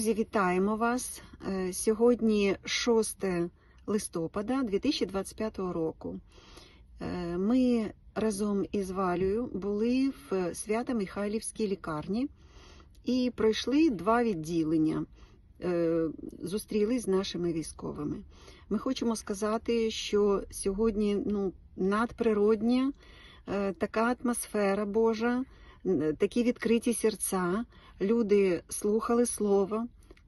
Друзі, вітаємо вас. Е, Сьогодні 6 листопада 2025 року. Е, Ми разом із Валею були в Свято-Михайлівській лікарні і пройшли два відділення. Е, Зустрілись з нашими військовими. Ми хочемо сказати, що сьогодні ну, надприродня така атмосфера Божа, такі відкриті серця. Люди слухали слово,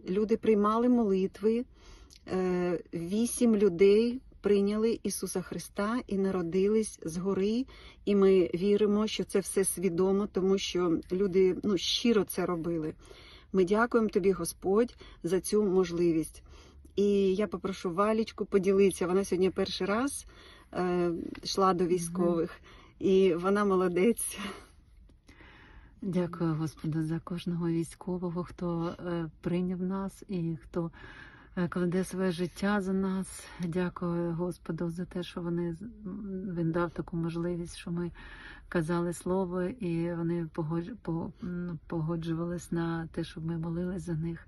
люди приймали молитви. Е, Вісім людей прийняли Ісуса Христа і народились згори. І ми віримо, що це все свідомо, тому що люди ну, щиро це робили. Ми дякуємо тобі, Господь, за цю можливість. І я попрошу Валічку поділитися. Вона сьогодні перший раз е, йшла до військових, і вона молодець. Дякую, Господу, за кожного військового, хто е, прийняв нас і хто е, кладе своє життя за нас. Дякую Господу за те, що вони він дав таку можливість, що ми казали слово, і вони погодж- по- погоджувались на те, щоб ми молились за них.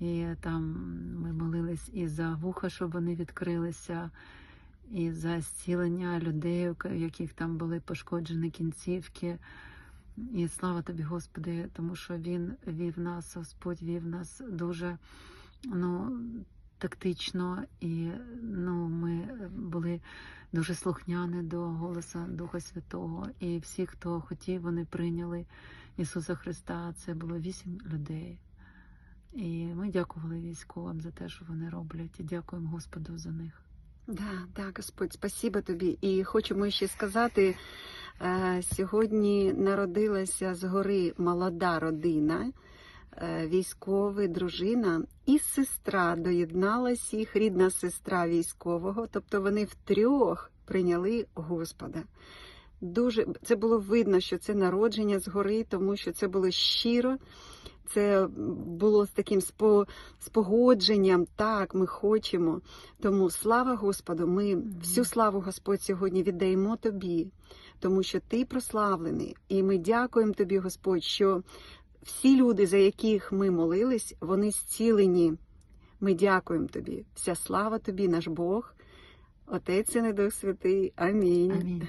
І там ми молились і за вуха, щоб вони відкрилися, і за зцілення людей, у яких там були пошкоджені кінцівки. І слава тобі, Господи, тому що Він вів нас, Господь вів нас дуже ну, тактично, і ну, ми були дуже слухняні до голоса Духа Святого. І всі, хто хотів, вони прийняли Ісуса Христа. Це було вісім людей. І ми дякували військовим за те, що вони роблять, і дякуємо Господу за них. Да, да, Господь, спасибо тобі. І хочемо ще сказати, е, сьогодні народилася згори молода родина, е, військовий, дружина і сестра доєдналась їх, рідна сестра військового. Тобто вони втрьох прийняли Господа. Дуже це було видно, що це народження згори, тому що це було щиро. Це було з таким спо, спогодженням. Так, ми хочемо. Тому слава Господу, ми всю славу Господь сьогодні віддаємо тобі, тому що ти прославлений. І ми дякуємо тобі, Господь, що всі люди, за яких ми молились, вони зцілені. Ми дякуємо тобі. Вся слава тобі, наш Бог, Отець і Дух Святий. Амінь. Амінь.